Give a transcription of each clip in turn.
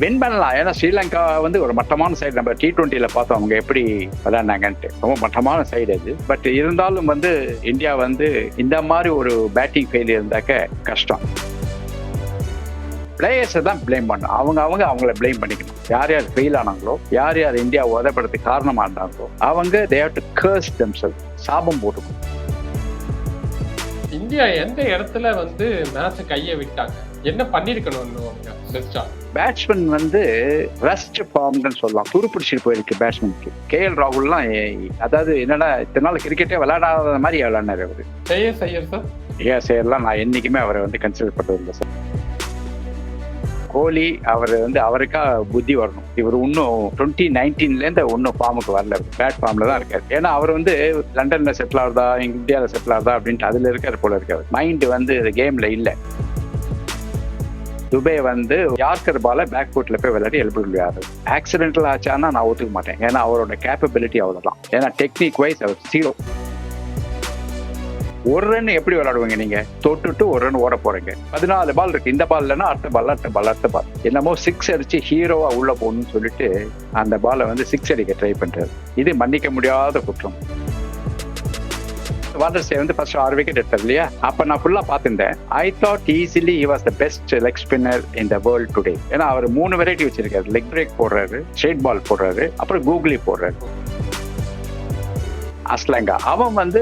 Win பண்ணலாம் ஏன்னா ஸ்ரீலங்கா வந்து ஒரு மட்டமான சைடு நம்ம டி டுவெண்ட்டியில் பார்த்தோம் அவங்க எப்படி விளையாண்டாங்கன்ட்டு ரொம்ப மட்டமான சைடு அது. பட் இருந்தாலும் வந்து இந்தியா வந்து இந்த மாதிரி ஒரு பேட்டிங் ஃபெயில் இருந்தாக்க கஷ்டம். பிளேயர்ஸை தான் பிளேம் பண்ணும் அவங்க அவங்க அவங்கள பிளேம் பண்ணிக்கணும். யார் யார் ஃபெயில் ஆனாங்களோ யார் யார் இந்தியா உதப்படுறதுக்கு காரணமாக இருந்தாங்களோ அவங்க they have to curse themselves சாபம் போட்டுக்கணும். இந்தியா எந்த இடத்துல வந்து மேட்ச் கையை விட்டாங்க? என்ன பண்ணிருக்கணும் அவங்க பேட்ஸ்மேன் வந்து ரெஸ்ட் ஃபார்ம்னு சொல்லலாம். துருப்பிடிச்சிட்டு போயிருக்கு பேட்ஸ்மேனுக்கு கே எல் ராகுல்லாம் அதாவது என்னடா இத்தனை நாள் கிரிக்கெட்டே விளையாடாத மாதிரி விளையாடினாரு அவரு. ஜெயஸ் ஐயர் சார் நான் என்னைக்குமே அவரை வந்து கன்சிடர் பண்ணதில்லை சார் கோலி அவர் வந்து அவருக்கா புத்தி வரணும். இவர் இன்னும் டுவெண்ட்டி நைன்டீன்லேருந்து இன்னும் ஃபார்முக்கு வரல. பேட் ஃபார்ம்ல தான் இருக்காரு. ஏன்னா அவர் வந்து லண்டன்ல செட்டில் ஆகுதா இந்தியாவில் செட்டில் ஆகுதா அப்படின்ட்டு அதுல இருக்காரு போல இருக்காரு மைண்ட் வந்து கேம்ல இல்லை. துபே வந்து யார்கர் பால பேக் ஃபுட்ல போய் விளையாடி எல்பிள் ஆக்சிடென்டல் ஆச்சான்னா நான் ஒத்துக்க மாட்டேன். ஏன்னா அவரோட கேப்பபிலிட்டி அவ்வளோதான் ஏன்னா டெக்னிக் வைஸ் அவர் சீரோ ஒரு ரன் எப்படி விளையாடுவீங்க நீங்க? தொட்டுட்டு ஒரு ரன் ஓட போறீங்க. பதினாலு பால் இருக்கு. இந்த பால் இல்லைன்னா அடுத்த பால் அடுத்த பால் அடுத்த பால் என்னமோ சிக்ஸ் அடிச்சு ஹீரோவா உள்ள போகணும்னு சொல்லிட்டு அந்த பாலை வந்து சிக்ஸ் அடிக்க ட்ரை பண்றாரு. இது மன்னிக்க முடியாத குற்றம். வாண்டர்ஸே வந்து ஃபர்ஸ்ட் ஆறு விக்கெட் எடுத்தார் இல்லையா? அப்ப நான் ஃபுல்லா பார்த்திருந்தேன். I thought easily he was the best leg spinner in the world today ஏன்னா அவர் மூணு வெரைட்டி வச்சிருக்காரு. லெக் பிரேக் போடுறாரு ஸ்ட்ரெயிட் பால் போடுறாரு அப்புறம் கூகுளி போடுறாரு. அஸ்லங்கா அவன் வந்து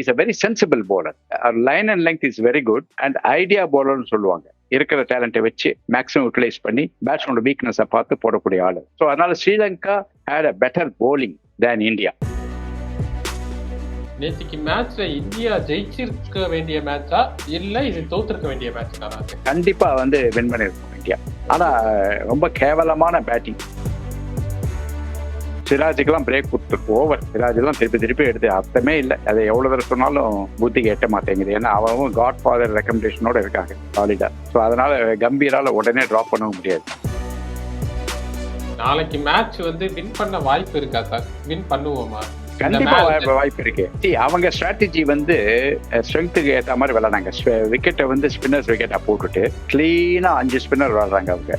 is a very sensible bowler line and length is very good and ideal போலர்னு சொல்லுவாங்க. இருக்கிற டேலண்ட்டை வச்சு மேக்ஸிமம் யூட்டிலைஸ் பண்ணி பேட்ஸ்மேனோட வீக்னஸை பார்த்து போடக்கூடிய ஆளு. ஸோ அதனால Sri Lanka had a better bowling than India நேத்திக்கு மேட்ச்ல இந்தியா ஜெயிச்சிருக்க வேண்டிய மேட்சா இல்ல இது தோத்திருக்க வேண்டிய மேட்ச் தானா? கண்டிப்பா வந்து வின் பண்ணிருக்கோம் இந்தியா. ஆனா ரொம்ப கேவலமான பேட்டிங் சிராஜுக்கெல்லாம் பிரேக் கொடுத்து ஓவர் சிராஜெல்லாம் திருப்பி திருப்பி எடுத்து அர்த்தமே இல்லை. அதை எவ்வளவு தடவை சொன்னாலும் புத்திக்கு எட்ட மாட்டேங்குது. ஏன்னா அவன் காட் ஃபாதர் ரெக்கமெண்டேஷனோட இருக்காங்க சாலிடா ஸோ அதனால கம்பீரால உடனே ட்ராப் பண்ணவும் முடியாது. நாளைக்கு மேட்ச் வந்து வின் பண்ண வாய்ப்பு இருக்கா சார் வின் பண்ணுவோமா? கண்டிப்பா வாய்ப்பு இருக்கு See, அவங்க ஸ்ட்ராட்டஜி வந்து ஸ்ட்ரென்த்துக்கு ஏத்த மாதிரி விளையாடாங்க விக்கெட்டை வந்து ஸ்பின்னர்ஸ் விக்கெட்டா போட்டுட்டு கிளீனா அஞ்சு ஸ்பின்னர் விளையாடுறாங்க அவங்க.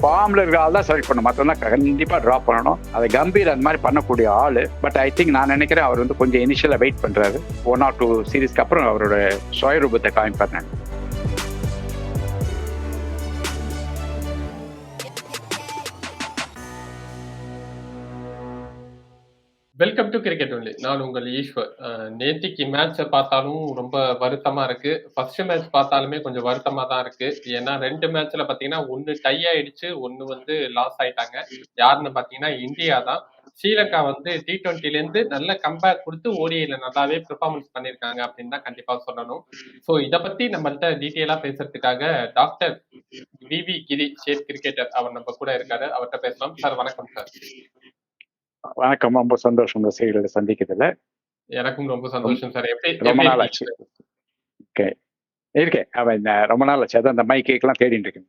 ஃபார்ம்ல இருக்க ஆள் தான் செலக்ட் பண்ணணும். மற்றவங்க கண்டிப்பா ட்ராப் பண்ணணும். அதை கம்பீர் அந்த மாதிரி பண்ணக்கூடிய ஆளு. பட் ஐ திங்க் நான் நினைக்கிறேன் அவர் வந்து கொஞ்சம் இனிஷியலா வெயிட் பண்றாரு. ஒன் ஆர் டூ சீரீஸ்க்கு அப்புறம் அவரோட சுயரூபத்தை காமிப்பார் நான். வெல்கம் டு கிரிக்கெட் ஒன்லி நான் உங்கள் ஈஸ்வர். அஹ், நேத்திக்கு மேட்சை பார்த்தாலும் ரொம்ப வருத்தமா இருக்கு. ஃபர்ஸ்ட் மேட்ச் பார்த்தாலுமே கொஞ்சம் வருத்தமா தான் இருக்கு. ஏன்னா ரெண்டு மேட்ச்ல பாத்தீங்கன்னா ஒன்னு டை ஆயிடுச்சு ஒன்னு வந்து லாஸ் ஆயிட்டாங்க. யாருன்னு பாத்தீங்கன்னா இந்தியா தான். ஸ்ரீலங்கா வந்து டி டுவெண்ட்டில இருந்து நல்ல கம்பேக் கொடுத்து ஓடிஐல நல்லாவே பெர்ஃபார்மன்ஸ் பண்ணிருக்காங்க அப்படின்னு தான் கண்டிப்பா சொல்லணும். சோ இத பத்தி நம்மள்ட்ட டீட்டெயிலா பேசுறதுக்காக doctor V V Giri state cricketer அவர் நம்ம கூட இருக்காரு. அவர்கிட்ட பேசலாம். சார் வணக்கம் சார் வணக்கம். ரொம்ப சந்தோஷம். செய்திகளை சந்திக்கிறதுல. எனக்கும் ரொம்ப சந்தோஷம் சார். எப்படி ரொம்ப நாள்? ஆச்சு. ஓகே. இருக்கேன் அவன் இந்த ரொம்ப நாள் ஆச்சு. அதான் இந்த மைக்கேக்கெல்லாம் தேடிட்டு இருக்கேன்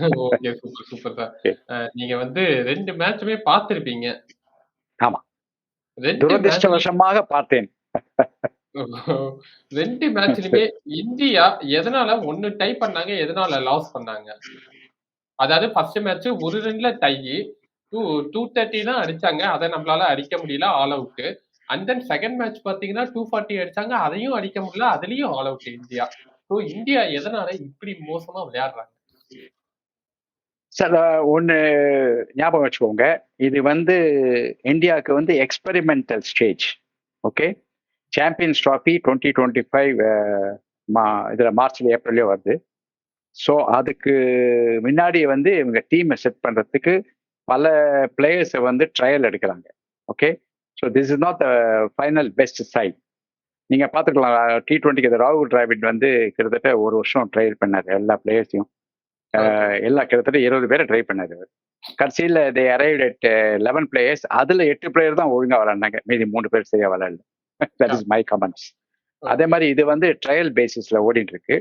ஓகே சூப்பர் சூப்பர் சார். நீங்க வந்து ரெண்டு மேட்சுமே பார்த்திருப்பீங்க. ஆமா. துரதிருஷ்டவசமாக பார்த்தேன். ரெண்டு மேட்ச்லயுமே இந்தியா எதனால ஒன்னு டை பண்ணாங்க எதனால லாஸ் பண்ணாங்க? அதாவது ஃபர்ஸ்ட் மேட்ச் ஒரு ரன்ல டை டூ டூ தேர்ட்டி தான் அடிச்சாங்க. அதை நம்மளால அடிக்க முடியல all out and then second match பாத்தீங்கன்னா டூ ஃபார்ட்டி அடிச்சாங்க. அதையும் அடிக்க முடியல. அதுலயும் all out India. So India எதனால இப்படி மோசமா விளையாடுறாங்க? சார் ஒன்று ஞாபகம் வச்சுக்கோங்க. இது வந்து இந்தியாவுக்கு வந்து experimental stage okay champions trophy twenty twenty five மா இதில் மார்ச்ல ஏப்ரல்லையோ வருது. ஸோ அதுக்கு முன்னாடி வந்து இவங்க டீமை செட் பண்ணுறதுக்கு பல பிளேயர்ஸை வந்து ட்ரையல் எடுக்கிறாங்க. Okay so this is not the final best side நீங்கள் பார்த்துக்கலாம் டி டுவெண்ட்டிக்கு ராகுல் டிராவிட் வந்து கிட்டத்தட்ட ஒரு வருஷம் ட்ரையல் பண்ணார் எல்லா பிளேயர்ஸையும் எல்லா கிட்டத்தட்ட இருபது பேரை ட்ரை பண்ணாரு. கடைசியில் they arrived at eleven players அதுல எட்டு பிளேயர் தான் ஒழுங்கா விளையாண்டாங்க மீதி மூணு பேர் சரியா விளையாடல. தட் இஸ் மை கமெண்ட்ஸ் அதே மாதிரி இது வந்து ட்ரையல் பேசிஸ்ல ஓடிட்டு இருக்கு.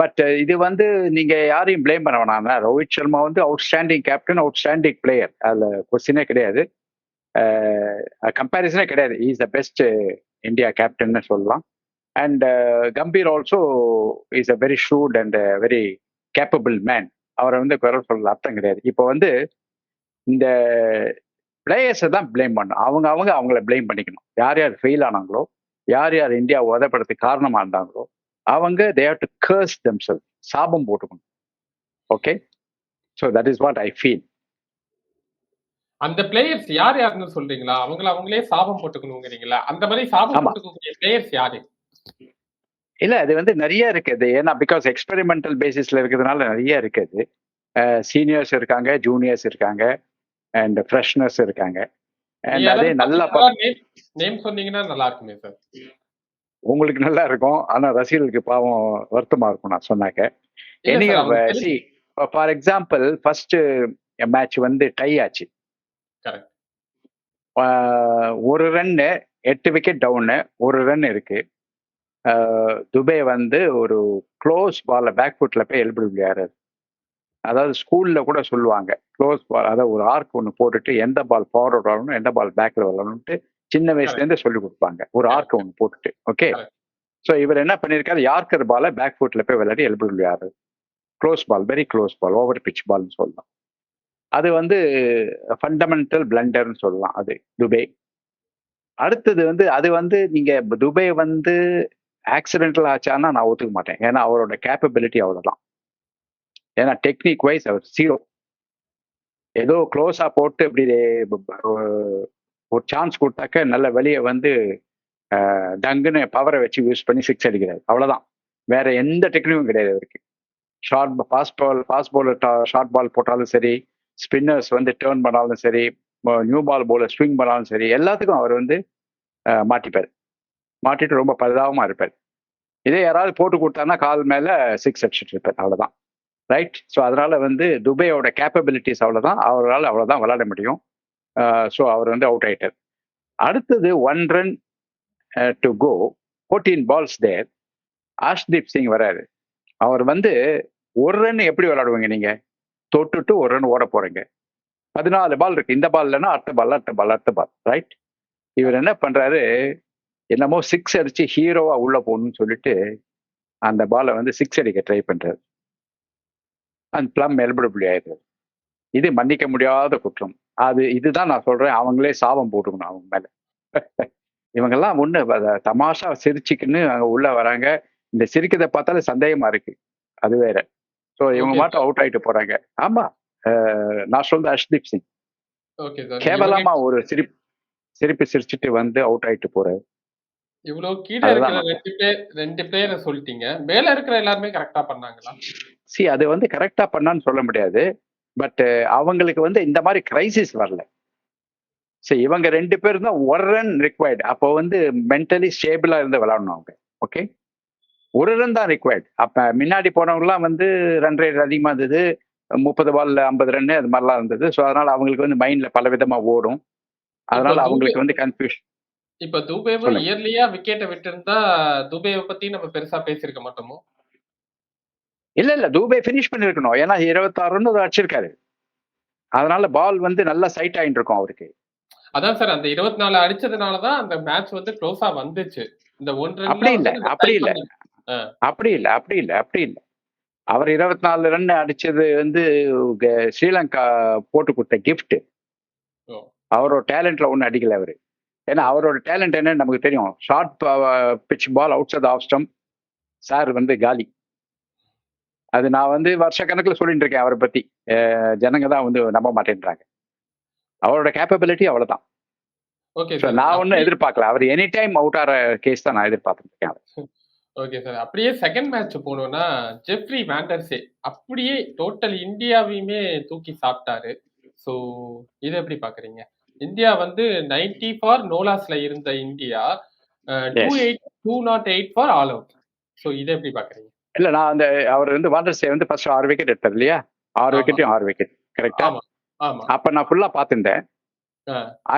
பட் இது வந்து நீங்க யாரையும் ப்ளேம் பண்ண வேணாம். ரோஹித் சர்மா வந்து அவுட்ஸ்டாண்டிங் கேப்டன் அவுட்ஸ்டாண்டிங் பிளேயர் அதுல கொஸ்டினே கிடையாது. கம்பேரிசனே கிடையாது. இஸ் த பெஸ்ட் இந்தியா கேப்டன்னு சொல்லலாம். And Gambhir also is a very shrewd and very capable man அவரை வந்து குரல் சொல்ல அர்த்தம் கிடையாது. இப்போ வந்து இந்த பிளேயர்ஸை தான் ப்ளேம் பண்ணணும். அவங்க அவங்க அவங்கள ப்ளேம் பண்ணிக்கணும். யார் யார் ஃபெயில் ஆனாங்களோ யார் யார் இந்தியா உதப்படுறதுக்கு காரணமாக இருந்தாங்களோ அவங்க they have to curse them செல் சாபம் போட்டுக்கணும். Okay so that is what I feel அந்த பிளேயர்ஸ் யார் யாருன்னு சொல்றீங்களா? அவங்கள அவங்களே சாபம் போட்டுக்கணுங்கிறீங்களா? அந்த மாதிரி சாபம். போட்டுக்கக்கூடிய பிளேயர்ஸ் யாரு? இல்ல அது வந்து நிறைய இருக்குது. ஏன்னா பிகாஸ் எக்ஸ்பெரிமெண்டல் பேசிஸ்ல இருக்கிறதுனால நிறைய இருக்குது. சீனியர்ஸ் இருக்காங்க ஜூனியர்ஸ் இருக்காங்க அண்ட் ஃப்ரெஷ்னர்ஸ் இருக்காங்க. அண்ட் அதே நல்லா நேம் சொன்னீங்கன்னா நல்லா இருக்குமே சார் உங்களுக்கு நல்லா இருக்கும். ஆனா ரசிகர்களுக்கு பாவம் வருத்தமா இருக்கும் நான் சொன்னாக்க. Anyway see for example first match வந்து டை ஆச்சு. ஒரு ரன்னு எட்டு விக்கெட் டவுனு ஒரு ரன் இருக்கு. துபே வந்து ஒரு க்ளோஸ் பால்ல பேக் ஃபுட்ல போய் எல்பிடபிள்யூ ஆறாரு அதாவது ஸ்கூல்ல கூட சொல்லுவாங்க க்ளோஸ் பால் அதாவது ஒரு ஆர்க் ஒன்று போட்டுட்டு எந்த பால் ஃபார்வர்ட் வரணும் எந்த பால் பேக்ல வரணும்ட்டு சின்ன வயசுல இருந்து சொல்லி கொடுப்பாங்க. ஒரு ஆர்க் ஒன்று போட்டுட்டு ஓகே. ஸோ இவர் என்ன பண்ணியிருக்காரு யார்கர் பாலை பேக் ஃபுட்ல போய் விளையாடி LBW ஆறாரு close ball very close ball over pitch பால்னு சொல்லலாம். அது வந்து ஃபண்டமெண்டல் பிளண்டர்னு சொல்லலாம் அது துபே அடுத்தது வந்து அது வந்து நீங்க துபே வந்து ஆக்சிடென்டல் ஆச்சான்னா நான் ஒத்துக்க மாட்டேன். ஏன்னா அவரோட கேப்பபிலிட்டி அவ்வளவுதான். ஏன்னா டெக்னிக் வைஸ் அவர் ஜீரோ ஏதோ க்ளோஸா போட்டு இப்படி ஒரு சான்ஸ் கொடுத்தாக்க நல்ல வெளியே வந்து டங்குன்னு பவரை வச்சு யூஸ் பண்ணி சிக்ஸ் அடிக்கிறாரு. அவ்வளோதான் வேற எந்த டெக்னிக்கும் கிடையாது அவருக்கு. Short fast ball fast ball short ball போட்டாலும் சரி ஸ்பின்னர்ஸ் வந்து டேர்ன் பண்ணாலும் சரி நியூ பால் போலர் ஸ்விங் பண்ணாலும் சரி எல்லாத்துக்கும் அவர் வந்து மாட்டிப்பார். மாட்டிட்டு ரொம்ப பரிதாபமாக இருப்பார். இதே யாராவது போட்டு கொடுத்தாருன்னா கால் மேலே சிக்ஸ் அடிச்சுட்டு இருப்பார். அவ்வளோதான் ரைட் ஸோ அதனால் வந்து துபையோட கேப்பபிலிட்டிஸ் அவ்வளோதான் அவரால் அவ்வளோதான் விளையாட முடியும். ஸோ அவர் வந்து அவுட் ஆயிட்டார். அடுத்தது one run to go fourteen balls there Arshdeep Singh வராரு. அவர் வந்து ஒரு ரன் எப்படி விளையாடுவீங்க நீங்க? தொட்டுட்டு ஒரு ரன் ஓட போறீங்க. பதினாலு பால் இருக்கு. இந்த பால் இல்லைன்னா அடுத்த பால் அடுத்த பால் அடுத்த பால் ரைட் இவர் என்ன பண்றாரு? என்னமோ சிக்ஸ் அடிச்சு ஹீரோவா உள்ள போகணும்னு சொல்லிட்டு அந்த பாலை வந்து சிக்ஸ் அடிக்க ட்ரை பண்றாரு. அந்த பிளம் எல்பிடபிள்யூ ஆயிடுது இது மன்னிக்க முடியாத குற்றம். அது இதுதான் நான் சொல்றேன். அவங்களே சாபம் போட்டுக்கணும் அவங்க மேல. இவங்கெல்லாம் ஒண்ணு தமாஷா சிரிச்சுக்கின்னு அங்க உள்ள வராங்க. இந்த சிரிக்கிறத பார்த்தாலே சந்தேகமா இருக்கு. அது வேற. ஸோ இவங்க. மட்டும் அவுட் ஆயிட்டு போறாங்க. ஆமா. நான் சொல்றது அஷ்தீப் சிங். கேவலமா ஒரு சிரிப்பு சிரிப்பு சிரிச்சுட்டு வந்து அவுட் ஆயிட்டு போறாரு. இவ்வளவு கீழே இருக்கிற ரெண்டு பேர் ரெண்டு பேரை சொல்லிட்டீங்க. மேல இருக்கிற எல்லாருமே கரெக்டா பண்ணாங்களா? சி அது வந்து கரெக்டா பண்ணான்னு சொல்ல முடியாது. பட் அவங்களுக்கு வந்து இந்த மாதிரி கிரைசிஸ் வரல. சரி இவங்க ரெண்டு பேரும் தான் ஒரு ரன் ரிக்வயர்டு அப்போ வந்து மென்டலி ஸ்டேபிளா இருந்து விளையாடணும் அவங்க. ஓகே ஒரு ரன் தான் ரிக்வயர்டு அப்ப முன்னாடி போனவங்கலாம் வந்து ரன் ரேட் அதிகமா இருந்தது. முப்பது பால்ல ஐம்பது ரன் அது மாதிரிலாம் இருந்தது. ஸோ அதனால அவங்களுக்கு வந்து மைண்ட்ல பல விதமா ஓடும். அதனால அவங்களுக்கு வந்து கன்ஃபியூஷன் இப்ப துபேவும். இயர்லியா விக்கெட்டை விட்டு இருந்தா துபேவை பத்தி நம்ம பெருசா பேசியிருக்க மாட்டோமோ? இல்ல இல்ல தூபே ஃபினிஷ் பண்ணிருக்கணும். ஏன்னா இருபத்தாறு ரன் அடிச்சிருக்காரு. அதனால பால் வந்து நல்லா சைட் ஆயிட்டு இருக்கும் அவருக்கு. அதான் சார் அந்த இருபத்தி நாலு அடிச்சதுனாலதான் அந்த மேட்ச் வந்து க்ளோஸா வந்துச்சு. இந்த ஒன்று அப்படி இல்ல, அப்படி இல்ல. அப்படி இல்லை அப்படி இல்லை அப்படி இல்லை. அவர் இருபத்தி நாலு ரன் அடிச்சது வந்து ஸ்ரீலங்கா போட்டு கொடுத்த ஓ. அவரோட டேலண்ட்ல ஒன்றும் அடிக்கல அவரு. ஏன்னா அவரோட டேலண்ட் என்னன்னு நமக்கு தெரியும். Short pitch ball outside off stump sir வந்து காலி. அது நான் வந்து வருஷ கணக்குல சொல்லிட்டு இருக்கேன் அவரை பத்தி. ஜனங்க தான் வந்து நம்ப மாட்டேன்றாங்க. அவரோட கேப்பபிலிட்டி அவ்வளவுதான். ஓகே சார் நான் ஒன்றும் எதிர்பார்க்கல. அவர் எனி டைம் அவுட் ஆகிற கேஸ் தான் நான் எதிர்பார்த்துட்டு இருக்கேன் ஓகே சார் அப்படியே செகண்ட் மேட்ச் போனோம்னா ஜெஃப்ரி வேண்டர்ஸே அப்படியே டோட்டல் இந்தியாவையுமே தூக்கி சாப்பிட்டாரு. ஸோ இதை எப்படி பாக்குறீங்க? இந்தியா வந்து நைன்டி ஃபார் நோலாஸ்ல இருந்த India two. Eight two not eight four all out so இதை எப்படி பாக்குறீங்க? இல்ல நான் அந்த அவர் வந்து வாண்டர்ஸே வந்து ஃபர்ஸ்ட் ஆறு விக்கெட் எடுத்தார் இல்லையா? ஆறு. விக்கெட்டையும் ஆறு விக்கெட் கரெக்டா அப்ப நான் ஃபுல்லா பார்த்திருந்தேன்.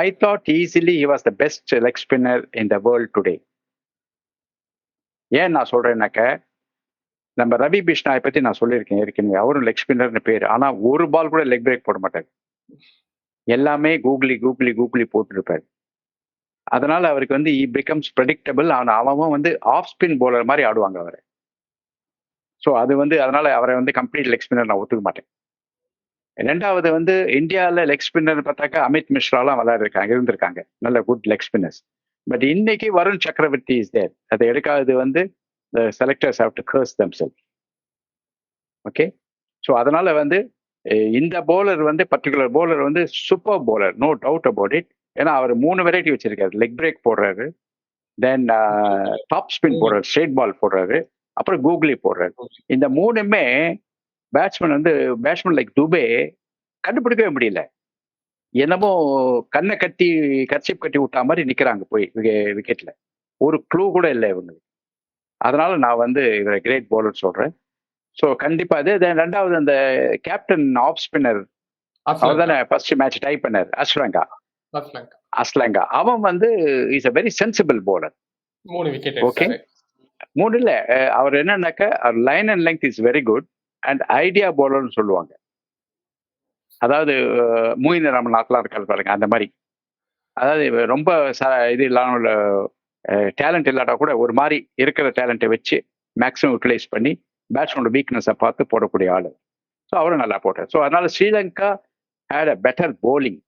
I thought easily he was the best leg spinner in the world today ஏன் நான் சொல்றேன்னாக்க நம்ம ரவி பிஷ்னாயை பத்தி நான் சொல்லியிருக்கேன் ஏற்கனவே. அவரும் லெக் ஸ்பின்னர்னு பேர். ஆனா ஒரு பால் கூட லெக் பிரேக் போட மாட்டார். எல்லாமே கூகுளி கூகுளி கூகுளி போட்டுருப்பாரு. அதனால அவருக்கு வந்து இ பிகம்ஸ் ப்ரெடிக்டபிள் அவன் அவன் வந்து ஆஃப் ஸ்பின் போலர் மாதிரி ஆடுவாங்க அவரை. ஸோ அது வந்து அதனால அவரை வந்து கம்ப்ளீட் லெக் ஸ்பின்னர் நான் ஒத்துக்க மாட்டேன். ரெண்டாவது வந்து இந்தியாவில் லெக் ஸ்பின்னர் பார்த்தாக்கா அமித் மிஸ்ராலாம் விளையாடிருக்காங்க இருந்திருக்காங்க. நல்ல குட் லெக் ஸ்பின்னர்ஸ் பட் இன்னைக்கு வருண் சக்கரவர்த்தி இஸ் தேர் அதை எடுக்காதது வந்து the selectors have to curse themselves. Okay so அதனால வந்து இந்த பவுலர் வந்து பர்டிகுலர் பவுலர் வந்து super bowler no doubt about it ஏன்னா அவர் மூணு வெரைட்டி வச்சிருக்காரு. லெக் பிரேக் போடுறாரு. தென் டாப் ஸ்பின் போடுறாரு. ஸ்ட்ரெயிட் பால் போடுறாரு. அப்புறம் கூகுளி போடுறாரு. இந்த மூணுமே பேட்ஸ்மேன் வந்து பேட்ஸ்மேன் லைக் துபே கண்டுபிடிக்கவே முடியல. என்னமோ கண்ணை கட்டி கர்ச்சிப் கட்டி விட்டா மாதிரி நிக்கிறாங்க போய் விக்கெட்ல ஒரு க்ளூ கூட இல்லை இவங்களுக்கு. அதனால நான் வந்து இவரை கிரேட் பவுலர் சொல்றேன். ஸோ கண்டிப்பா இது then ரெண்டாவது அந்த கேப்டன் ஆஃப் ஸ்பின்னர் அவர் தானே ஃபர்ஸ்ட் மேட்ச் டைப் பண்ணார். அஸ்லங்கா அஸ்லங்கா அவன் வந்து is a very sensible bowler. மூணு விக்கெட் Okay. மூணு இல்ல அவர் என்னன்னாக்க line and length is very good and ideal போலர்னு சொல்லுவாங்க. அதாவது அஹ், மூயின் ராமநாத்லாம் இருக்காரு பாருங்க அந்த மாதிரி. அதாவது ரொம்ப ச- இது இல்லாம டேலண்ட் இல்லாட்டா கூட ஒரு மாதிரி இருக்கிற டேலண்ட்டை வச்சு மேக்ஸிமம் யூட்டிலைஸ் பண்ணி பேட்ஸ்மேனோட வீக்னஸை பார்த்து போடக்கூடிய ஆள். ஸோ அவரும் நல்லா போட்டார். ஸோ அதனால Sri Lanka had a better bowling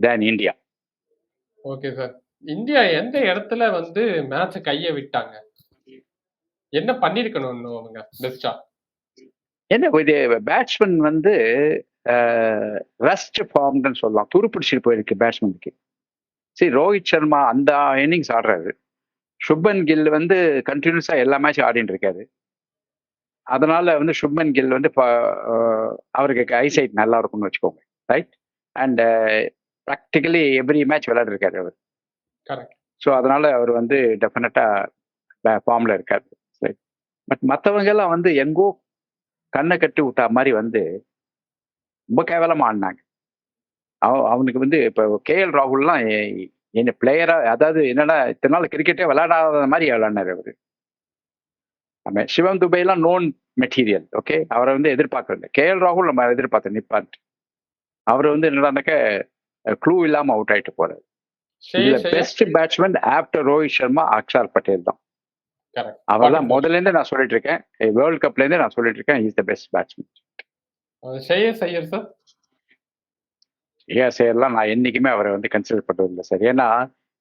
than India okay sir India எந்த இடத்துல வந்து மேட்ச கையை விட்டாங்க? என்ன பண்ணிருக்கணும் அவங்க? பெஸ்டா என்ன இது பேட்ஸ்மேன் வந்து ரெஸ்ட் ஃபார்ம்னு சொல்லலாம். துருப்பிடிச்சிட்டு போயிருக்கு பேட்ஸ்மேனுக்கு சரி ரோஹித் சர்மா அந்த இன்னிங்ஸ் ஆடுறாரு. சுப்மன் கில் வந்து கண்டினியூஸா எல்லா மேட்சும் ஆடிட்டு இருக்காரு. அதனால வந்து சுப்மன் கில் வந்து அவருக்கு ஐசைட் நல்லா இருக்கும்னு வச்சுக்கோங்க. Right and practically every match விளையாடிருக்காரு அவர். கரெக்ட் ஸோ அதனால அவர் வந்து டெஃபினட்டா ஃபார்ம்ல இருக்காரு. பட் மற்றவங்க எல்லாம் வந்து எங்கோ கண்ணை கட்டி விட்டா மாதிரி வந்து ரொம்ப கேவலமா ஆடினாங்க. அவ- அவனுக்கு வந்து இப்போ கேஎல் ராகுல்லாம் எ- என்ன பிளேயரா அதாவது என்னன்னா இத்தனை நாள் கிரிக்கெட்டே விளையாடாத மாதிரி விளையாடினாரு அவரு. ஆமா சிவம் துபைலாம் நோன் மெட்டீரியல் ஓகே அவரை வந்து எதிர்பார்க்கறது கேஎல் ராகுல் நம்ம எதிர்பார்த்தோம் நிப்பான்ட்டு அவர் வந்து என்னடாக்க க்ளூ இல்லாம அவுட் ஆயிட்டு போறாரு. Best batsman after Rohit Sharma Axar Patel தான். கரெக்ட் அவர் தான் முதல்ல இருந்தே நான் சொல்லிட்டு இருக்கேன் வேர்ல்ட் கப்ல இருந்தே நான் சொல்லிட்டு இருக்கேன் இஸ் த பெஸ்ட் பேட்ஸ்மேன் ஷேயஸ் ஐயர் சார் ஷேயா சேயர்லாம் நான் என்னைக்குமே அவரை வந்து கன்சிடர் பண்றது இல்லை சார் ஏன்னா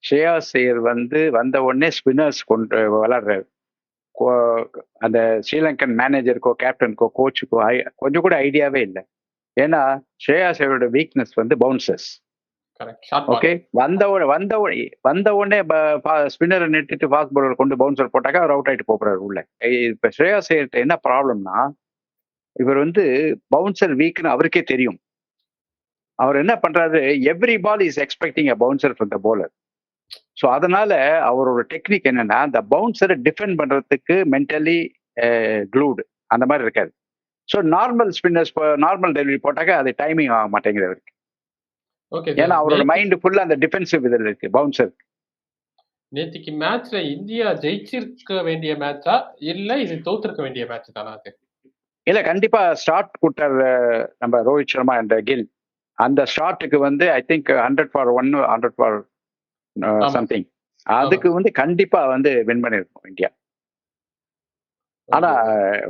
ஷேயா சேயர் வந்து வந்த உடனே ஸ்பின்னர்ஸ் கொண்டு விளையாடுறாரு. கோ- அந்த ஸ்ரீலங்கன் மேனேஜருக்கோ கேப்டனுக்கோ கோச்சுக்கோ கொஞ்சம் கூட ஐடியாவே இல்லை. ஏன்னா ஷேயா சேயரோட வீக்னஸ் வந்து பவுன்சர்ஸ் ஓகே வந்த வந்த வந்த உடனே ஸ்பின்னரை நிறுத்திட்டு ஃபாஸ்ட் பவுலர் கொண்டு பவுன்சர் போட்டாக்கா அவர் அவுட் ஆயிட்டு போறாரு உள்ள. இப்போ இப்ப ஸ்ரேயா சேர்ட்ட என்ன ப்ராப்ளம்னா இவர் வந்து பவுன்சர் வீக்னு அவருக்கே தெரியும். அவர் என்ன பண்றாரு every ball is expecting a bouncer from the bowler so அதனால அவரோட டெக்னிக் என்னன்னா அந்த பவுன்சரை டிஃபெண்ட் பண்றதுக்கு மென்டலி க்ளூடு அந்த மாதிரி இருக்காது so normal spinners normal delivery போட்டாக்க அது டைமிங் ஆக மாட்டேங்குது அவருக்கு. ஏன்னா அவரோட மைண்ட் ஃபுல்லா அந்த டிஃபென்சிவ் இதில் இருக்கு பவுன்சர் நேத்திக்கு மேட்ச்ல இந்தியா ஜெயிச்சிருக்க வேண்டிய மேட்சா இல்ல இது தோத்திருக்க வேண்டிய மேட்ச் தானா அது? இல்ல கண்டிப்பா ஸ்டார்ட் கொடுத்தார் நம்ம ரோஹித் சர்மா என்ற கில் அந்த ஷாட்டுக்கு வந்து I think hundred four one hundred four. Something அதுக்கு வந்து கண்டிப்பா வந்து வின் பண்ணிருக்கோம் இந்தியா. ஆனா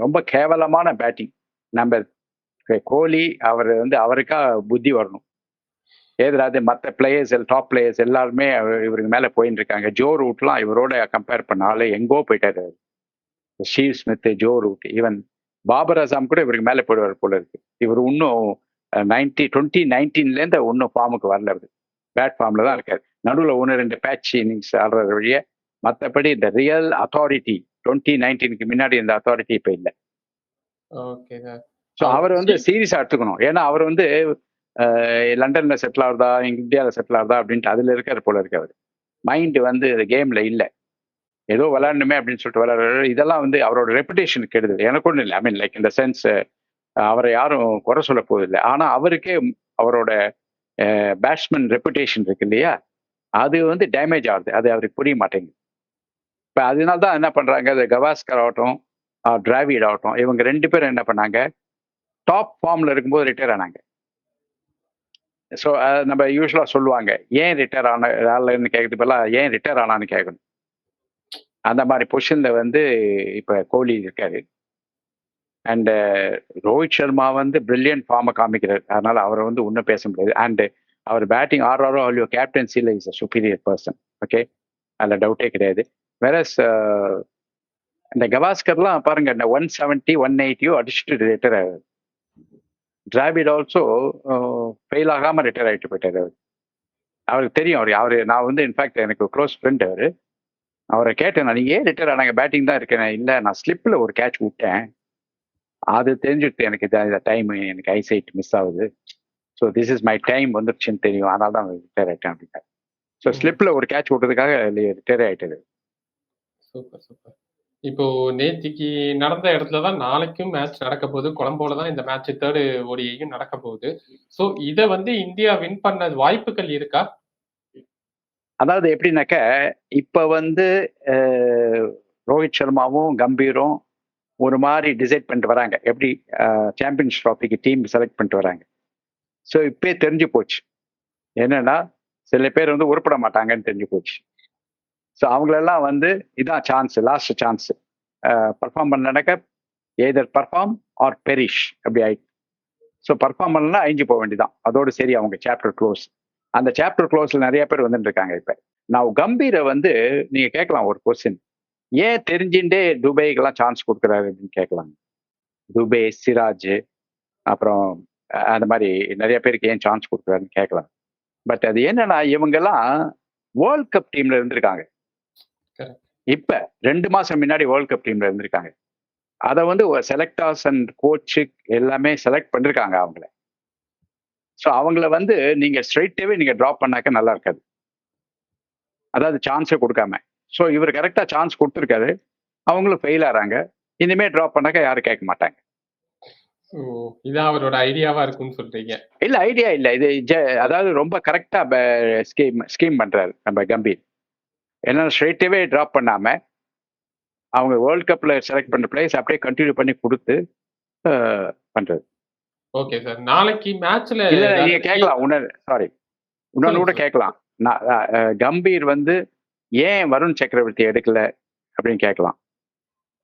ரொம்ப கேவலமான பேட்டிங் நம்ம கோலி அவர் வந்து அவருக்கா புத்தி வரணும். ஏதாவது மற்ற பிளேயர்ஸ் டாப் பிளேயர்ஸ் எல்லாருமே இவருக்கு மேல போயின்னு இருக்காங்க ஜோ ரூட்லாம் இவரோட கம்பேர் பண்ணாலே எங்கோ போயிட்டாரு Steve Smith Joe Root even Babar Azam கூட இவருக்கு மேல போயிடுவார் போல இருக்கு. இவர் இன்னும் நைன்டி டுவெண்ட்டி நைன்டீன்லேருந்து இன்னும் ஃபார்முக்கு வரல அவர். பேட் ஃபார்ம்ல தான் இருக்காரு. நடுவில் ஒன்று ரெண்டு பேட்ச் இன்னிங்ஸ் ஆடுற வழிய மற்றபடி இந்த ரியல் அத்தாரிட்டி டுவெண்ட்டி நைன்டீனுக்கு முன்னாடி இந்த அத்தாரிட்டி இப்போ இல்லை. ஓகே சார் ஸோ அவர் வந்து சீரியஸாக எடுத்துக்கணும். ஏன்னா அவர் வந்து லண்டன்ல செட்டில் ஆகுதா இந்தியாவில் செட்டில் ஆகுறதா அப்படின்ட்டு அதுல இருக்காரு போல இருக்கு அவர். மைண்டு வந்து கேம்ல இல்லை. ஏதோ விளையாடணுமே அப்படின்னு சொல்லிட்டு விளையாடுறாரு. இதெல்லாம் வந்து அவரோட ரெப்புடேஷன் கெடுது எனக்கு ஒன்றும் இல்லை. ஐ மீன் லைக் இந்த சென்ஸ் அவரை யாரும் குறை சொல்ல போவதில்லை. ஆனால் அவருக்கே அவரோட பேட்ஸ்மேன் ரெப்புடேஷன் இருக்கு இல்லையா? அது வந்து டேமேஜ் ஆகுது. அது அவருக்கு புரிய மாட்டேங்குது. இப்போ அதனால தான் என்ன பண்ணுறாங்க அது கவாஸ்கர் ஆகட்டும் டிராவிட் ஆகட்டும் இவங்க ரெண்டு பேரும் என்ன பண்ணாங்க? டாப் ஃபார்மில் இருக்கும்போது ரிட்டையர் ஆனாங்க. ஸோ நம்ம யூஸ்வலாக சொல்லுவாங்க ஏன் ரிட்டையர் ஆன ஆகலன்னு கேட்குறது பதிலாக ஏன் ரிட்டையர் ஆனான்னு கேட்கணும். அந்த மாதிரி பொசிஷனில் வந்து இப்போ கோலி இருக்காரு. அண்டு ரோஹித் சர்மா வந்து பிரில்லியன்ட் ஃபார்மை காமிக்கிறார். அதனால் அவரை வந்து ஒன்றும் பேச முடியாது. அண்டு அவர் பேட்டிங் ஆறாரோ அல்லையோ கேப்டன்சியில் is a superior person okay அதில் டவுட்டே கிடையாது. வேற இந்த கவாஸ்கர்லாம் பாருங்க இந்த ஒன் செவன்ட்டி ஒன் எயிட்டியோ அடிச்சுட்டு ரிட்டையர் ஆகுது. டிராவிட் ஆல்சோ ஃபெயில் ஆகாமல் ரிட்டையர் ஆகிட்டு போயிட்டார் அவர். அவருக்கு தெரியும் அவர் அவர் நான் வந்து இன்ஃபேக்ட் எனக்கு க்ளோஸ் ஃப்ரெண்ட் அவர். அவரை கேட்டேன் நான் நீங்க ஏன் ரிட்டையர் ஆனாங்க பேட்டிங் தான் இருக்கேன். இல்லை நான் ஸ்லிப்பில் ஒரு கேட்ச் விட்டேன். அது தெரிஞ்சுட்டு எனக்கு இந்த டைம் எனக்கு ஐசைட் மிஸ் ஆகுது. So this is my time வந்துருச்சுன்னு தெரியும். அதனால தான் ரிட்டையர் ஆயிட்டேன் அப்படின்னா ஸோ ஸ்லிப்பில் ஒரு கேட்ச் விட்டதுக்காக ரிட்டையர் ஆயிட்டது சூப்பர் சூப்பர். இப்போ நேத்திக்கு நடந்த இடத்துல தான் நாளைக்கும் மேட்ச் நடக்க போகுது. கொலம்போல தான் இந்த மேட்ச் தேர்டு ஓடியையும் நடக்க போகுது. ஸோ இதை வந்து இந்தியா வின் பண்ண வாய்ப்புகள் இருக்கா? அதாவது எப்படின்னாக்க இப்போ வந்து ரோஹித் சர்மாவும் கம்பீரும் ஒரு மாதிரி டிசைட் பண்ணிட்டு வராங்க. எப்படி? சாம்பியன்ஸ் ட்ராஃபிக்கு டீம் செலக்ட் பண்ணிட்டு வராங்க. ஸோ இப்பயே தெரிஞ்சு போச்சு. என்னன்னா சில பேர் வந்து உருப்பட மாட்டாங்கன்னு தெரிஞ்சு போச்சு. ஸோ அவங்களெல்லாம் வந்து இதான் சான்ஸ் லாஸ்ட் சான்ஸ் பர்ஃபார்ம் பண்ணனாக்க எதர் பர்ஃபார்ம் ஆர் பெரிஷ் அப்படி ஆயிட்டு. ஸோ பர்ஃபார்ம் பண்ணலாம் அழிஞ்சு போக வேண்டியதான் அதோடு சரி அவங்க சாப்டர் க்ளோஸ் அந்த சாப்டர் க்ளோஸில் நிறைய பேர் வந்துட்டு இருக்காங்க இப்போ. நான் கம்பீரை வந்து நீங்கள் கேட்கலாம் ஒரு கொஸ்டின் ஏன் தெரிஞ்சுட்டே துபைக்கெல்லாம் சான்ஸ் கொடுக்குறாரு அப்படின்னு கேட்கலாம் துபை சிராஜ் அப்புறம் அந்த மாதிரி நிறைய பேருக்கு ஏன் சான்ஸ் கொடுக்குறாருன்னு கேட்கலாம். பட் அது என்னன்னா இவங்கெல்லாம் வேர்ல்ட் கப் டீம்ல இருந்திருக்காங்க. இப்ப ரெண்டு மாசம் முன்னாடி வேர்ல்ட் கப் டீம்ல இருந்திருக்காங்க. அதை வந்து செலக்டர்ஸ் அண்ட் கோச்சு எல்லாமே செலக்ட் பண்ணிருக்காங்க அவங்கள. ஸோ அவங்கள வந்து நீங்க ஸ்ட்ரைட்டாவே நீங்க ட்ராப் பண்ணாக்க நல்லா இருக்காது. அதாவது சான்ஸே கொடுக்காம. ஸோ இவர் கரெக்டா சான்ஸ் கொடுத்துருக்காரு. அவங்களும் ஃபெயில் ஆறாங்க. இனிமே ட்ராப் பண்ணாக்க யாரும் கேட்க மாட்டாங்க. இதான் அவரோட ஐடியாவா இருக்கும்னு சொல்றீங்க. இல்ல ஐடியா இல்ல. இது அதாவது ரொம்ப கரெக்டா ஸ்கீம் ஸ்கீம் பண்றாரு நம்ம கம்பீர். ஏன்னா ஸ்ட்ரைட்டாவே ட்ராப் பண்ணாம அவங்க வேர்ல்ட் கப்ல செலக்ட் பண்ண பிளேஸ் அப்படியே கண்டினியூ பண்ணி கொடுத்து அஹ், பண்றது. ஓகே சார் நாளைக்கு மேட்ச்ல இல்ல இல்ல, நீங்க கேட்கலாம். உன்ன சாரி இன்னொன்னு கூட. கேட்கலாம். நான் கம்பீர் வந்து ஏன் வருண் சக்கரவர்த்தி எடுக்கல அப்படின்னு கேட்கலாம்.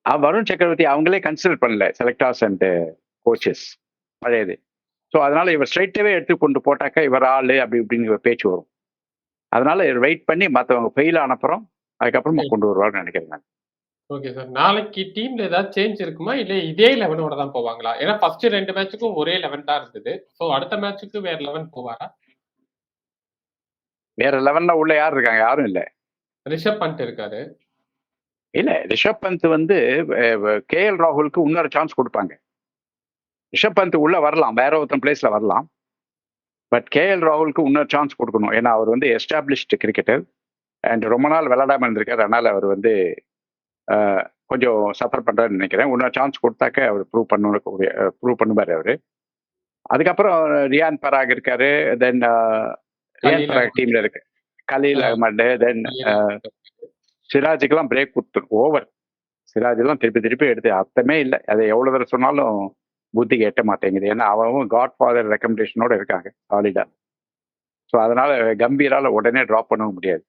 வருண் சக்கரவர்த்தி அவங்களே கன்சிடர் பண்ணல செலக்டர்ஸ் அண்ட் கோச்சஸ் பழையது. ஸோ அதனால இவர் ஸ்ட்ரைட்டாவே எடுத்து கொண்டு போட்டாக்கா இவர் ஆளு அப்படி இப்படின்னு பேச்சு வரும். அதனால வெயிட் பண்ணி மற்றவங்க ஃபெயில் ஆனப்புறம் அதுக்கப்புறமா. கொண்டு வருவார்னு நினைக்கிறேன் நான். ஓகே சார் நாளைக்கு டீம்ல ஏதாவது சேஞ்ச் இருக்குமா? இல்ல இதே லெவனோட தான் போவாங்களா? ஏன்னா ஃபர்ஸ்ட் ரெண்டு மேட்சுக்கும் ஒரே லெவன் தான் இருந்தது. ஸோ அடுத்த மேட்சுக்கு வேற லெவன் போவாரா? வேற லெவல்ல உள்ள யார் இருக்காங்க? யாரும் இல்ல. ரிஷப் பண்ட் இருக்காரு. இல்ல ரிஷப் பந்த் வந்து கே எல் ராகுலுக்கு இன்னொரு சான்ஸ் கொடுப்பாங்க. ரிஷப் பந்த் உள்ள வரலாம். வேற ஒருத்தன் பிளேஸ்ல வரலாம். பட் கே எல் ராகுலுக்கு இன்னொரு சான்ஸ் கொடுக்கணும். ஏன்னா அவர் வந்து எஸ்டாப்ளிஷ்டு கிரிக்கெட்டர் அண்ட் ரொம்ப நாள் விளையாடாம இருந்திருக்காரு. அதனால அவர் வந்து கொஞ்சம் சஃபர் பண்றாருன்னு நினைக்கிறேன். இன்னொரு சான்ஸ் கொடுத்தாக்க அவர் ப்ரூவ் பண்ண ப்ரூவ் பண்ணுவார் அவரு. அதுக்கப்புறம் ரியான் பராக் இருக்காரு. தென் ரியான் பராக் டீம்ல இருக்கு. கலீல் ஆ. அகமது. தென் சிராஜுக்கெல்லாம் பிரேக் கொடுத்துரு ஓவர் சிராஜ் எல்லாம் திருப்பி திருப்பி எடுத்து அர்த்தமே இல்லை. அதை எவ்வளவு தடவை சொன்னாலும் புத்திக்கு எட்ட மாட்டேங்குது. ஏன்னா அவன் காட் ஃபாதர் ரெக்கமெண்டேஷனோட இருக்காங்க சாலிடா ஸோ அதனால கம்பீரால உடனே ட்ராப் பண்ணவும் முடியாது.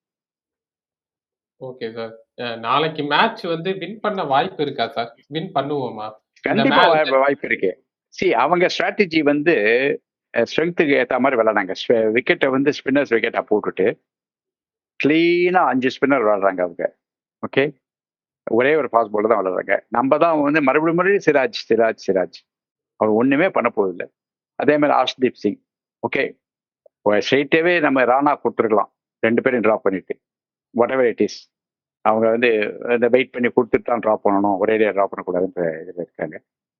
ஓகே சார் நாளைக்கு மேட்ச் வந்து வின் பண்ண வாய்ப்பு இருக்கா சார் வின் பண்ணுவோமா? கண்டிப்பா வாய்ப்பு- இருக்கு. சி அவங்க ஸ்ட்ராட்டஜி வந்து ஸ்ட்ரென்த்துக்கு ஏத்த மாதிரி விளையாடாங்க விக்கெட்டை வந்து ஸ்பின்னர்ஸ் விக்கெட்டா போட்டுட்டு கிளீனா அஞ்சு ஸ்பின்னர் விளையாடுறாங்க அவங்க. ஓகே ஒரே ஒரு ஃபாஸ்ட் பால் தான் விளையாடுறாங்க. நம்ம தான் வந்து மறுபடியும் மறுபடியும் சிராஜ் சிராஜ் சிராஜ். அவர் ஒன்றுமே பண்ண போதில்லை அதே மாதிரி ஆஷ்தீப் சிங் ஓகே ஸ்ட்ரெயிட்டாகவே நம்ம ராணா கொடுத்துருக்கலாம். ரெண்டு பேரும் ட்ராப் பண்ணிட்டு. வாட் எவர் இட் இஸ் அவங்க வந்து இந்த வெயிட் பண்ணி கொடுத்துட்டு தான் ட்ராப் பண்ணணும். ஒரேடியாக ட்ராப் பண்ணக்கூடாதுன்ற இதில் இருக்காங்க.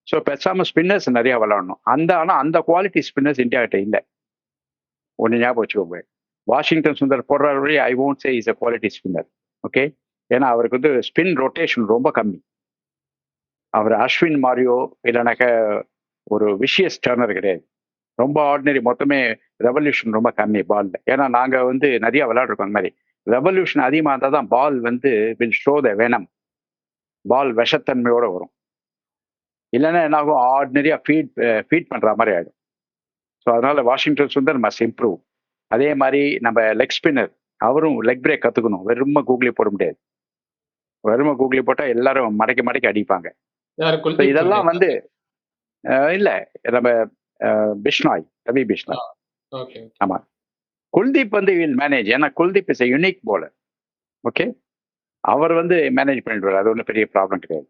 ஸோ பெசாமல் ஸ்பின்னர்ஸ் நிறையா விளாடணும் அந்த ஆனால் அந்த குவாலிட்டி ஸ்பின்னர்ஸ் இந்தியாகிட்ட இல்லை. ஒன்று ஞாபகம் வச்சுக்கோங்க. வாஷிங்டன் சுந்தர் போடுற வழி I won't say is a quality spinner okay ஏன்னா அவருக்கு வந்து ஸ்பின் ரொட்டேஷன் ரொம்ப கம்மி. அவர் அஸ்வின் மாரியோ இல்லைனாக்க ஒரு விஷியஸ் டர்னர் கிடையாது. ரொம்ப ஆர்டினரி மொத்தமே ரெவல்யூஷன் ரொம்ப கம்மி பால்ல ஏன்னா நாங்க வந்து நிறைய விளையாடுறோம் அந்த மாதிரி. ரெவல்யூஷன் அதிகமாக இருந்தால் தான் பால் வந்து வில் ஷோ த வேனம் பால் விஷத்தன்மையோட வரும். இல்லைன்னா என்ன ஆகும்? ஆர்டினரியா ஃபீட் ஃபீட் பண்ற மாதிரி ஆயிடும். ஸோ அதனால வாஷிங்டன் சுந்தர் மஸ்ட் இம்ப்ரூவ் அதே மாதிரி நம்ம லெக் ஸ்பின்னர் அவரும் லெக் பிரேக் கத்துக்கணும். வெறும கூகுளி போட முடியாது. வெறும கூகுளி போட்டா எல்லாரும் மடக்கி மடக்கி அடிப்பாங்க. இதெல்லாம்? வந்து இல்ல. நம்ம பிஷ்னாய் ரவி பிஷ்னாய். ஆமா. குல்தீப் வந்து வில் மேனேஜ் ஏன்னா Kuldeep is unique bowler okay? அவர் வந்து மேனேஜ் பண்ணிடுவார் அது ஒன்றும் பெரிய ப்ராப்ளம் கிடையாது.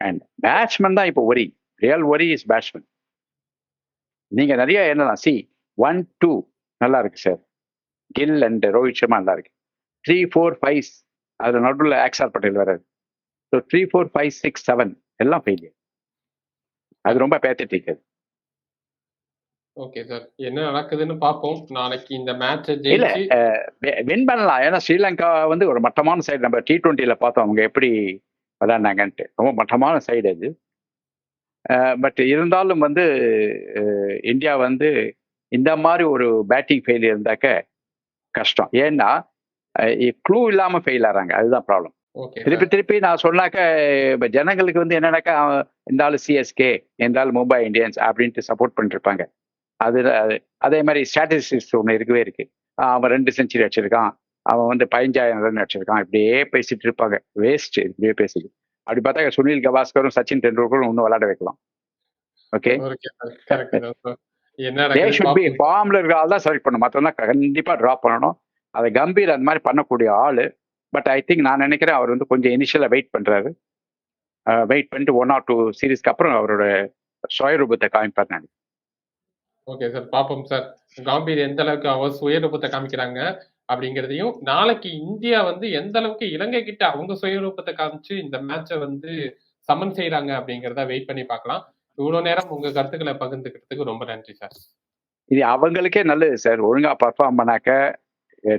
அண்ட் பேட்ஸ்மேன் தான் இப்போ worry real worry is batsman நீங்க நிறைய என்னலாம் சி ஒன் டூ நல்லா இருக்கு சார் கில் அண்ட் ரோஹித் சர்மா நல்லா இருக்கு. த்ரீ ஃபோர் ஃபைவ் அதில் நடுவில் ஆக்ஸார் பட்டேல் வராது so three four five six seven எல்லாம் ஃபெயிலியர் அது ரொம்ப பேத்தட்டிக் அது. ஓகே சார் என்ன நடக்குதுன்னு பார்ப்போம். நாளைக்கு இந்த மேட்சை இல்ல வின் பண்ணலாம். ஏன்னா ஸ்ரீலங்கா வந்து ஒரு மட்டமான சைடு நம்ம டி டுவெண்ட்டில பார்த்தோம். அவங்க எப்படி விளையாண்டாங்கன்ட்டு. ரொம்ப மட்டமான சைடு அது. பட் இருந்தாலும் வந்து இந்தியா வந்து இந்த மாதிரி ஒரு பேட்டிங் ஃபெயில் இருந்தாக்க கஷ்டம். ஏன்னா க்ளூ இல்லாம ஃபெயில் ஆறாங்க. அதுதான் ப்ராப்ளம் திருப்பி திருப்பி நான் சொன்னாக்க இப்ப ஜனங்களுக்கு வந்து என்னன்னாக்கா இந்த ஆள் சிஎஸ்கே இந்த ஆள் மும்பை இந்தியன்ஸ் அப்படின்ட்டு சப்போர்ட் பண்ணிருப்பாங்க. அது அது- மாதிரி ஸ்ட்ராட்டஜிஸ்ட் ஒன்று இருக்கவே இருக்கு. அவன் ரெண்டு செஞ்சுரி அடிச்சிருக்கான். அவன் வந்து பதினஞ்சாயிரம் ரன் அடிச்சிருக்கான். இப்படியே பேசிட்டு இருப்பாங்க. வேஸ்ட் இப்படியே பேசிட்டு. அப்படி பார்த்தா சுனில் கவாஸ்கரும் சச்சின் டெண்டுல்கரும் இன்னும் விளையாட வைக்கலாம். ஓகே? ஃபார்ம்ல இருக்கிற ஆள் தான் செலக்ட் பண்ணணும். மற்றவங்க கண்டிப்பா ட்ராப் பண்ணணும். அதை கம்பீர் அந்த மாதிரி பண்ணக்கூடிய ஆளு பட் ஐ திங்க் நான் நினைக்கிறேன் அவர் வந்து கொஞ்சம் இனிஷியலா வெயிட் பண்றாரு. வெயிட் பண்ணிட்டு ஒன் ஆர் டூ சீரீஸ்க்கு அப்புறம் அவரோட சுயரூபத்தை காமிப்பார் நான் ஓகே சார் பார்ப்போம் சார் காம்பீர் எந்த அளவுக்கு அவர் சுயரூபத்தை காமிக்கிறாங்க அப்படிங்கிறதையும் நாளைக்கு இந்தியா வந்து எந்த அளவுக்கு இலங்கை கிட்ட அவங்க சுயரூபத்தை காமிச்சு இந்த மேட்சை வந்து சமன் செய்றாங்க அப்படிங்கிறத வெயிட் பண்ணி பார்க்கலாம். இவ்வளவு நேரம் உங்க கருத்துக்களை பகிர்ந்துக்கிறதுக்கு ரொம்ப நன்றி சார் இது அவங்களுக்கே நல்லது சார் ஒழுங்கா பர்ஃபார்ம் பண்ணாக்க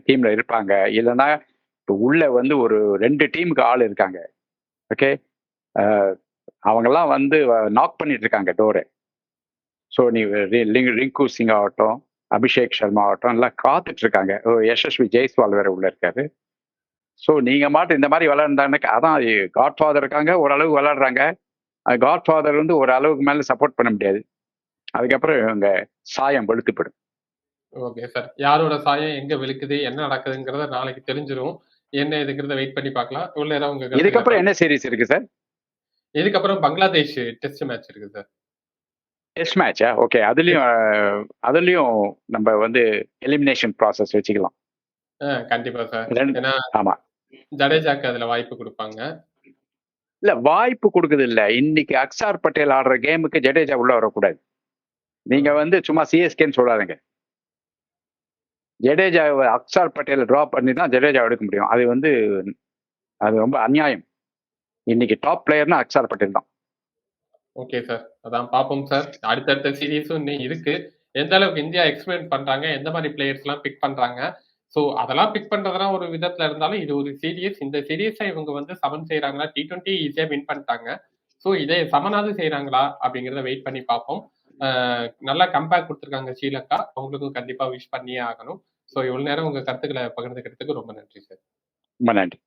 டீம்ல இருப்பாங்க. இல்லைன்னா உள்ள வந்து ஒரு ரெண்டு டீமுக்கு ஆள் இருக்காங்க. ஓகே? அவங்கெல்லாம் வந்து நாக் பண்ணிட்டு இருக்காங்க டோரை ஸோ நீ ரிங்கு சிங் ஆகட்டும் அபிஷேக் சர்மா ஆகட்டும் எல்லாம் காத்துட்டு இருக்காங்க ஓ, யசஸ்வி ஜெய்ஸ்வால் வேற உள்ள இருக்காரு. ஸோ நீங்க மாட்டு இந்த மாதிரி விளையாண்டாங்க அதான் காட் ஃபாதர் இருக்காங்க ஓரளவு விளையாடுறாங்க. காட் ஃபாதர் வந்து ஒரு அளவுக்கு மேல சப்போர்ட் பண்ண முடியாது. அதுக்கப்புறம் இவங்க சாயம் வெளுத்துப்படும். ஓகே சார் யாரோட சாயம் எங்க விழுக்குது என்ன நடக்குதுங்கிறத நாளைக்கு தெரிஞ்சிடும் என்ன இதுங்கிறத வெயிட் பண்ணி பார்க்கலாம். இவ்வளவு நேரம் உங்க கருத்துக்களை இதுக்கப்புறம் என்ன சீரிஸ் இருக்கு சார் இதுக்கப்புறம் பங்களாதேஷ் டெஸ்ட் மேட்ச் இருக்கு சார் டெஸ்ட் மேட்சா ஓகே அதுலயும் அதுலயும் நம்ம வந்து எலிமினேஷன் ப்ராசஸ் வச்சுக்கலாம். கண்டிப்பா சார் ஏன்னா ஆமா. ஜடேஜாக்கு அதுல வாய்ப்பு கொடுப்பாங்க. இல்ல வாய்ப்பு கொடுக்குது இல்ல. இன்னைக்கு அக்ஷார் பட்டேல் ஆடுற கேமுக்கு ஜடேஜா உள்ள வரக்கூடாது. நீங்க வந்து சும்மா சிஎஸ்கேன்னு சொல்லாதீங்க. ஜடேஜாவை அக்ஷார் பட்டேலை டிராப் பண்ணி தான் ஜடேஜா எடுக்க முடியும். அது வந்து அது ரொம்ப அநியாயம். இன்னைக்கு டாப் பிளேயர்னா அக்ஷார் பட்டேல் தான். ஓகே சார் அதான் பார்ப்போம் சார் அடுத்தடுத்த சீரீஸும் இன்னும் இருக்கு. எந்த அளவுக்கு இந்தியா எக்ஸ்பிளைன் பண்றாங்க எந்த மாதிரி பிளேயர்ஸ் எல்லாம் பிக் பண்றாங்க? ஸோ அதெல்லாம் பிக் பண்றதெல்லாம் ஒரு விதத்துல இருந்தாலும் இது ஒரு சீரியஸ் இந்த சீரியஸை இவங்க வந்து சமன் செய்யறாங்களா டி ட்வெண்ட்டி ஈஸியா வின் பண்ணிட்டாங்க. ஸோ இதை சமனாவது செய்யறாங்களா அப்படிங்கிறத வெயிட் பண்ணி பார்ப்போம் நல்லா கம்பேக் கொடுத்துருக்காங்க ஸ்ரீலங்கா. அவங்களுக்கும் கண்டிப்பா விஷ் பண்ணியே ஆகணும். ஸோ இவ்வளோ நேரம் உங்க கருத்துக்களை பகிர்ந்துக்கிறதுக்கு ரொம்ப நன்றி சார் ரொம்ப நன்றி.